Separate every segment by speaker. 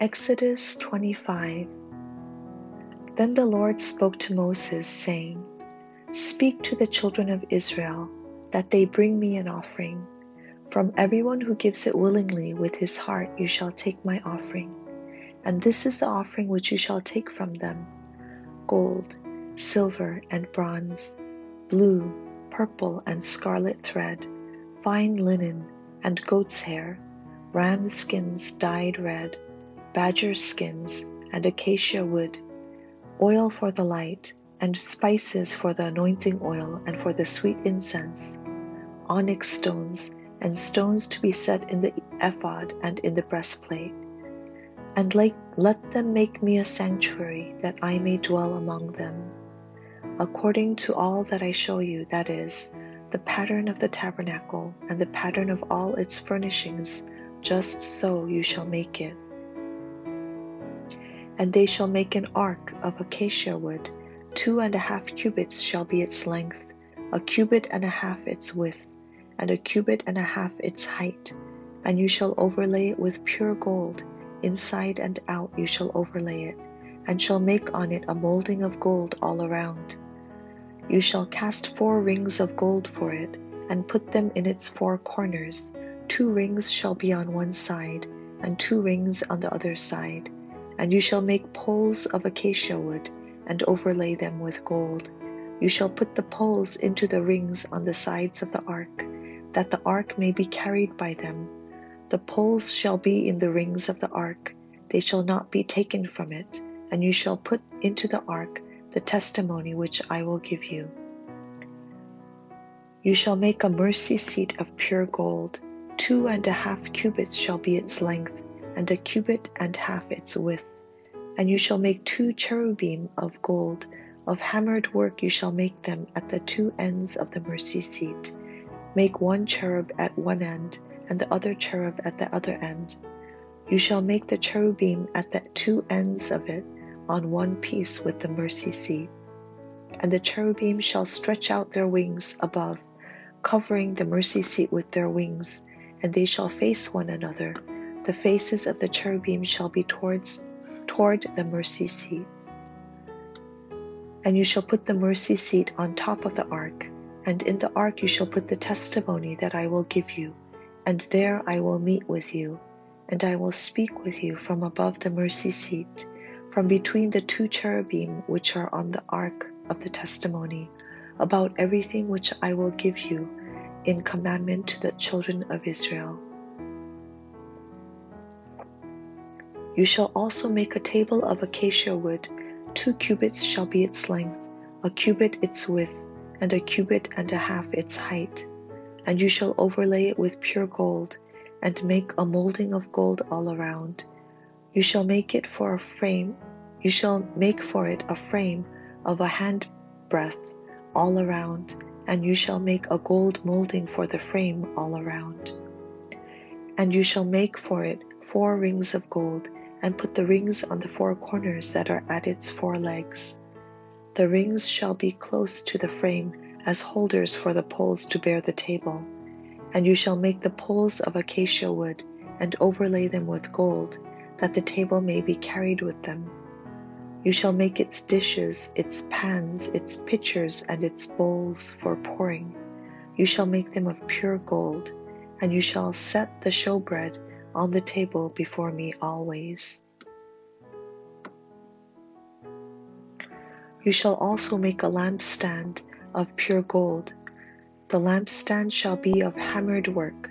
Speaker 1: Exodus 25 Then the Lord spoke to Moses, saying, Speak to the children of Israel, that they bring me an offering. From everyone who gives it willingly with his heart, you shall take my offering. And this is the offering which you shall take from them gold, silver, and bronze, blue, purple, and scarlet thread, fine linen, and goat's hair, ram skins dyed red badger skins, and acacia wood, oil for the light, and spices for the anointing oil and for the sweet incense, onyx stones, and stones to be set in the ephod and in the breastplate. And let them make me a sanctuary that I may dwell among them. According to all that I show you, that is, the pattern of the tabernacle and the pattern of all its furnishings, just so you shall make it. And they shall make an ark of acacia wood, two and a half cubits shall be its length, a cubit and a half its width, and a cubit and a half its height. And you shall overlay it with pure gold, inside and out you shall overlay it, and shall make on it a molding of gold all around. You shall cast four rings of gold for it, and put them in its four corners. Two rings shall be on one side, and two rings on the other side and you shall make poles of acacia wood, and overlay them with gold. You shall put the poles into the rings on the sides of the ark, that the ark may be carried by them. The poles shall be in the rings of the ark, they shall not be taken from it, and you shall put into the ark the testimony which I will give you. You shall make a mercy seat of pure gold. Two and a half cubits shall be its length, and a cubit and half its width. And you shall make two cherubim of gold, of hammered work you shall make them at the two ends of the mercy seat. Make one cherub at one end, and the other cherub at the other end. You shall make the cherubim at the two ends of it on one piece with the mercy seat. And the cherubim shall stretch out their wings above, covering the mercy seat with their wings, and they shall face one another the faces of the cherubim shall be towards toward the mercy seat. And you shall put the mercy seat on top of the ark, and in the ark you shall put the testimony that I will give you, and there I will meet with you, and I will speak with you from above the mercy seat, from between the two cherubim which are on the ark of the testimony, about everything which I will give you in commandment to the children of Israel. You shall also make a table of acacia wood. Two cubits shall be its length, a cubit its width, and a cubit and a half its height. And you shall overlay it with pure gold, and make a molding of gold all around. You shall make it for a frame, you shall make for it a frame of a hand breadth all around, and you shall make a gold molding for the frame all around. And you shall make for it four rings of gold and put the rings on the four corners that are at its four legs. The rings shall be close to the frame as holders for the poles to bear the table. And you shall make the poles of acacia wood and overlay them with gold, that the table may be carried with them. You shall make its dishes, its pans, its pitchers, and its bowls for pouring. You shall make them of pure gold, and you shall set the showbread on the table before me always. You shall also make a lampstand of pure gold. The lampstand shall be of hammered work.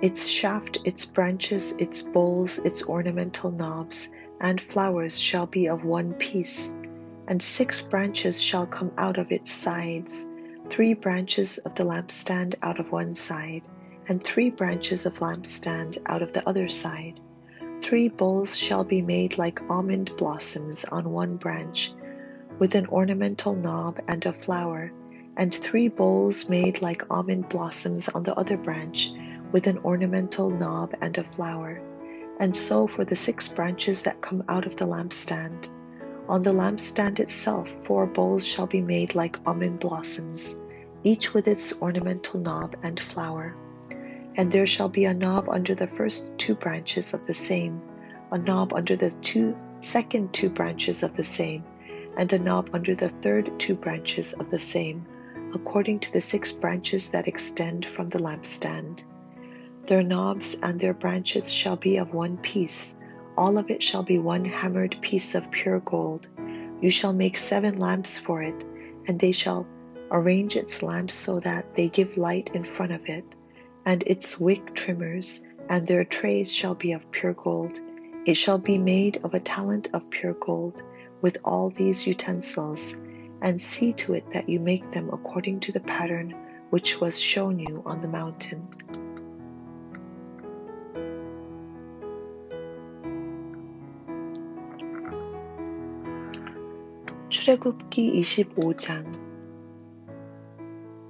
Speaker 1: Its shaft, its branches, its bowls, its ornamental knobs, and flowers shall be of one piece, and six branches shall come out of its sides, three branches of the lampstand out of one side and three branches of lampstand out of the other side. Three bowls shall be made like almond blossoms on one branch, with an ornamental knob and a flower, and three bowls made like almond blossoms on the other branch, with an ornamental knob and a flower. And so for the six branches that come out of the lampstand. On the lampstand itself, four bowls shall be made like almond blossoms, each with its ornamental knob and flower. And there shall be a knob under the first two branches of the same, a knob under the two second two branches of the same, and a knob under the third two branches of the same, according to the six branches that extend from the lampstand. Their knobs and their branches shall be of one piece, all of it shall be one hammered piece of pure gold. You shall make seven lamps for it, and they shall arrange its lamps so that they give light in front of it, and its wick trimmers and their trays shall be of pure gold. It shall be made of a talent of pure gold, with all these utensils, and see to it that you make them according to the pattern which was shown you on the mountain. 출애굽기 25장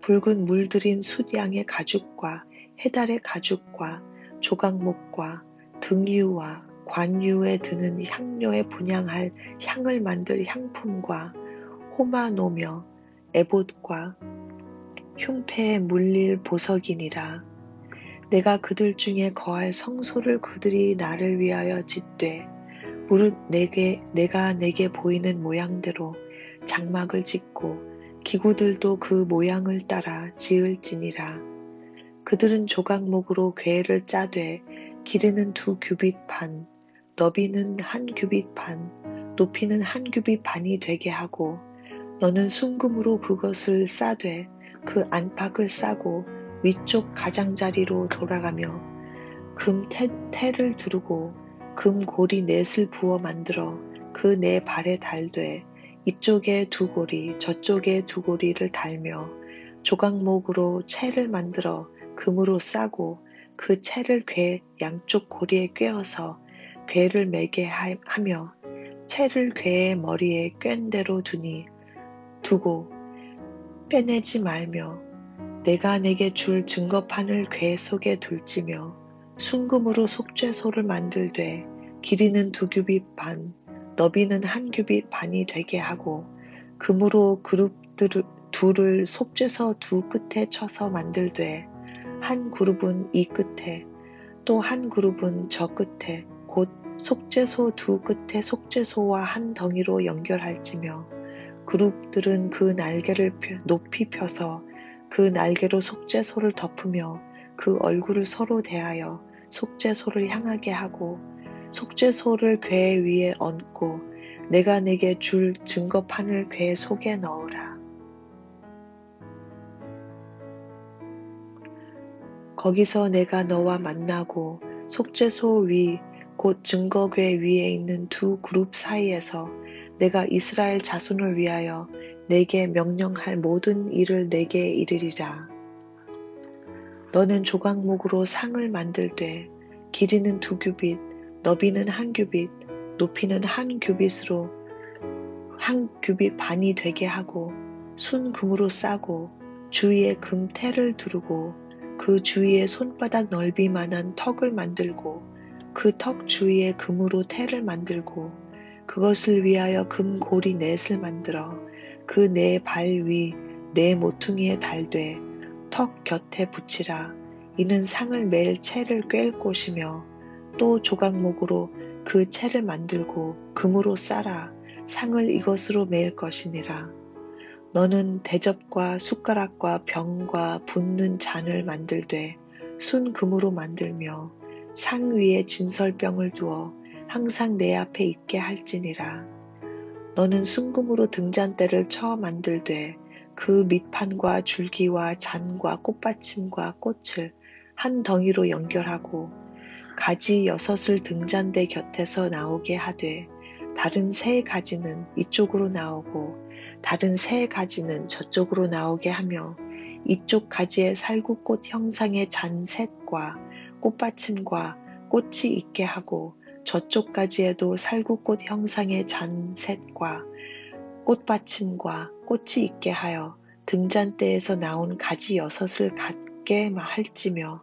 Speaker 1: 붉은 물들인 숫양의 가죽과 해달의 가죽과 조각목과 등유와 관유에 드는 향료에 분양할 향을 만들 향품과 호마노며 에봇과 흉패에 물릴 보석이니라. 내가 그들 중에 거할 성소를 그들이 나를 위하여 짓되 무릇 내게 내가 내게 보이는 모양대로 장막을 짓고 기구들도 그 모양을 따라 지을지니라. 그들은 조각목으로 괴를 짜되 길이는 두 규빗 반, 너비는 한 규빗 반, 높이는 한 규빗 반이 되게 하고 너는 순금으로 그것을 싸되 그 안팎을 싸고 위쪽 가장자리로 돌아가며 금 태, 태를 두르고 금 고리 넷을 부어 만들어 그 네 발에 달되 이쪽에 두 고리 저쪽에 두 고리를 달며 조각목으로 채를 만들어 금으로 싸고 그 채를 괴 양쪽 고리에 꿰어서 괴를 매게 하며 채를 괴의 머리에 꿰은 대로 두니 두고 빼내지 말며 내가 내게 줄 증거판을 괴 속에 둘지며 순금으로 속죄소를 만들되 길이는 두 규빗 반, 너비는 한 규빗 반이 되게 하고 금으로 그룹들 둘을 속죄서 두 끝에 쳐서 만들되 한 그룹은 이 끝에 또 한 그룹은 저 끝에 곧 속죄소 두 끝에 속죄소와 한 덩이로 연결할지며 그룹들은 그 날개를 높이 펴서 그 날개로 속죄소를 덮으며 그 얼굴을 서로 대하여 속죄소를 향하게 하고 속죄소를 괴 위에 얹고 내가 내게 줄 증거판을 괴 속에 넣으라. 거기서 내가 너와 만나고 속죄소 위, 곧 증거궤 위에 있는 두 그룹 사이에서 내가 이스라엘 자손을 위하여 내게 명령할 모든 일을 내게 이르리라. 너는 조각목으로 상을 만들되 길이는 두 규빗, 너비는 한 규빗, 높이는 한 규빗으로 한 규빗 반이 되게 하고 순금으로 싸고 주위에 금태를 두르고 그 주위에 손바닥 넓이만한 턱을 만들고 그 턱 주위에 금으로 태를 만들고 그것을 위하여 금고리 넷을 만들어 그 네 발 위 네 모퉁이에 달되 턱 곁에 붙이라. 이는 상을 멜 채를 꿰 곳이며 또 조각목으로 그 채를 만들고 금으로 싸라 상을 이것으로 맬 것이니라. 너는 대접과 숟가락과 병과 붓는 잔을 만들되 순 금으로 만들며 상 위에 진설병을 두어 항상 내 앞에 있게 할지니라. 너는 순금으로 등잔대를 쳐 만들되 그 밑판과 줄기와 잔과 꽃받침과 꽃을 한 덩이로 연결하고 가지 여섯을 등잔대 곁에서 나오게 하되 다른 세 가지는 이쪽으로 나오고 다른 세 가지는 저쪽으로 나오게 하며 이쪽 가지의 살구꽃 형상의 잔셋과 꽃받침과 꽃이 있게 하고 저쪽 가지에도 살구꽃 형상의 잔셋과 꽃받침과 꽃이 있게 하여 등잔대에서 나온 가지 여섯을 갖게 할지며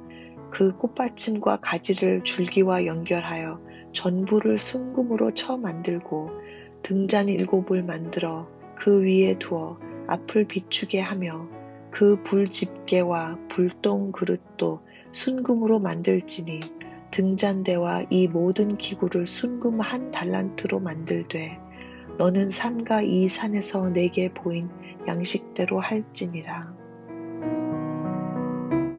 Speaker 1: 그 꽃받침과 가지를 줄기와 연결하여 전부를 순금으로 쳐 만들고 등잔 일곱을 만들어 그 위에 두어 앞을 비추게 하며 그 불집게와 불똥 그릇도 순금으로 만들지니 등잔대와 이 모든 기구를 순금 한 달란트로 만들되 너는 삼가 이 산에서 내게 보인 양식대로 할지니라.